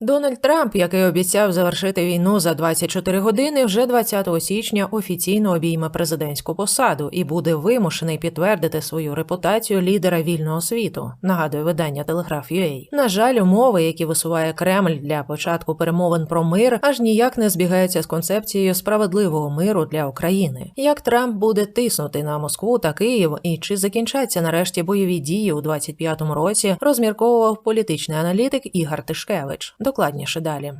Дональд Трамп, який обіцяв завершити війну за 24 години, вже 20 січня офіційно обійме президентську посаду і буде вимушений підтвердити свою репутацію лідера вільного світу. Нагадує видання Телеграф.UA. На жаль, умови, які висуває Кремль для початку перемовин про мир, аж ніяк не збігаються з концепцією справедливого миру для України. Як Трамп буде тиснути на Москву та Київ, і чи закінчаться нарешті бойові дії у 25-му році, розмірковував політичний аналітик Ігор Тишкевич. Докладніше далі.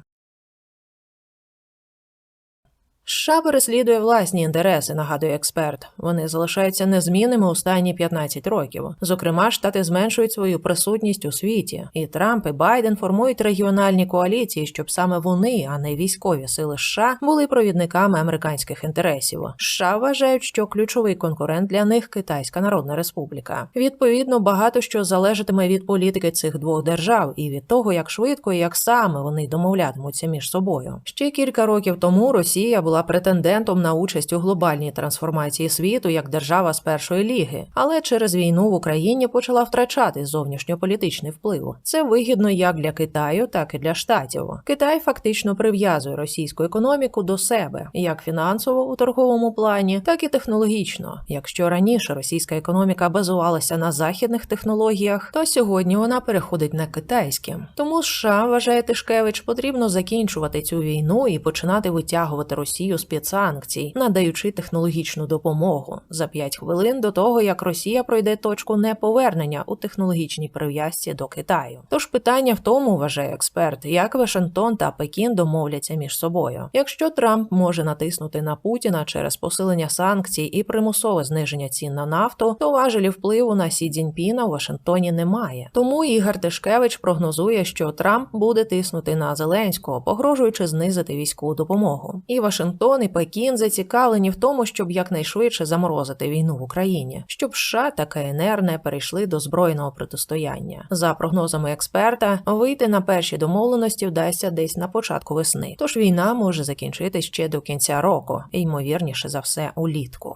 США переслідує власні інтереси, нагадує експерт. Вони залишаються незмінними останні 15 років. Зокрема, штати зменшують свою присутність у світі, і Трамп і Байден формують регіональні коаліції, щоб саме вони, а не військові сили США, були провідниками американських інтересів. США вважають, що ключовий конкурент для них Китайська Народна Республіка. Відповідно, багато що залежатиме від політики цих двох держав і від того, як швидко і як саме вони домовлятимуться між собою. Ще кілька років тому Росія була претендентом на участь у глобальній трансформації світу як держава з першої ліги, але через війну в Україні почала втрачати зовнішньополітичний вплив. Це вигідно як для Китаю, так і для штатів. Китай фактично прив'язує російську економіку до себе як фінансово у торговому плані, так і технологічно. Якщо раніше російська економіка базувалася на західних технологіях, то сьогодні вона переходить на китайські. Тому США вважає Тишкевич, потрібно закінчувати цю війну і починати витягувати Росію з під санкцій, надаючи технологічну допомогу за 5 хвилин до того, як Росія пройде точку неповернення у технологічній прив'язці до Китаю. Тож питання в тому, вважає експерт, як Вашингтон та Пекін домовляться між собою. Якщо Трамп може натиснути на Путіна через посилення санкцій і примусове зниження цін на нафту, то важелі впливу на Сі Цзіньпіна в Вашингтоні немає. Тому Ігор Тишкевич прогнозує, що Трамп буде тиснути на Зеленського, погрожуючи знизити військову допомогу. І Вашингтон і Пекін зацікавлені в тому, щоб якнайшвидше заморозити війну в Україні, щоб США та КНР не перейшли до збройного протистояння. За прогнозами експерта, вийти на перші домовленості вдасться десь на початку весни. Тож війна може закінчитись ще до кінця року, і ймовірніше за все улітку.